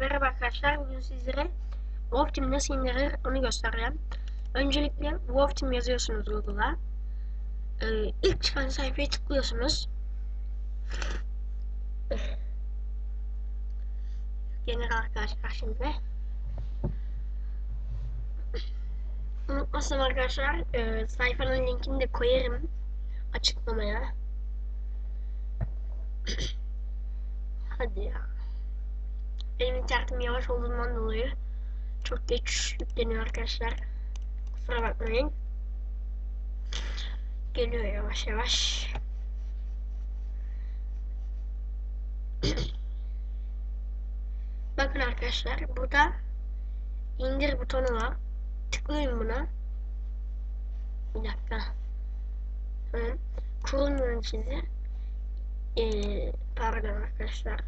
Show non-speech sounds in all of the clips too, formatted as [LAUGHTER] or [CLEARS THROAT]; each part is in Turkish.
Merhaba arkadaşlar. Bugün sizlere Wolf Team nasıl indirilir onu göstereceğim. Öncelikle Wolf Team yazıyorsunuz Google'a. Ee, ilk çıkan sayfaya tıklıyorsunuz. Gelir arkadaşlar şimdi. Unutmasın arkadaşlar e, sayfanın linkini de koyarım açıklamaya. [CLEARS THROAT] Hadi ya. Benim internetim yavaş olduğundan dolayı çok geç yükleniyor arkadaşlar. Kusura bakmayın. Geliyor yavaş yavaş. [CLEARS THROAT] Bakın arkadaşlar burada indir butonu var. Tıklayın buna. Bir dakika. Tamam. Kurun yöneticisi. Ee, pardon arkadaşlar.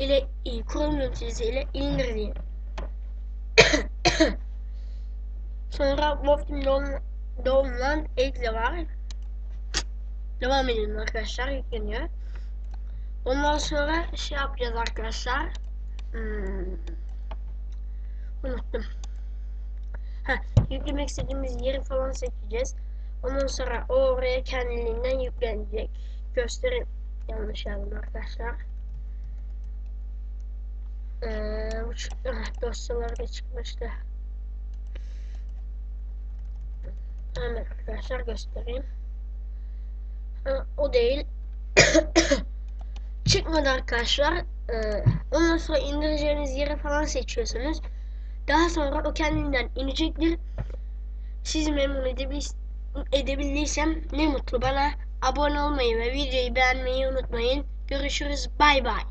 Ee, [COUGHS] ile e, kurulum yöneticisi ile indir diyeyim. Sonra Wolfteam Downland exe var. Devam edelim arkadaşlar yükleniyor. Ondan sonra şey yapacağız arkadaşlar. Hmm. Unuttum. Ha, yüklemek istediğimiz yeri falan seçeceğiz. Ondan sonra o oraya kendiliğinden yüklenecek. Göstereyim. Yanlış yazdım arkadaşlar. Ah, Dosyalar da çıkmıştı. Hemen arkadaşlar göstereyim. Ha, o değil. [COUGHS] Çıkmadı arkadaşlar. Ee, ondan sonra indireceğiniz yeri falan seçiyorsunuz. Daha sonra o kendinden inecektir. Sizi memnun edebil edebildiysem ne mutlu bana. Abone olmayı ve videoyu beğenmeyi unutmayın. Görüşürüz. Bay bay.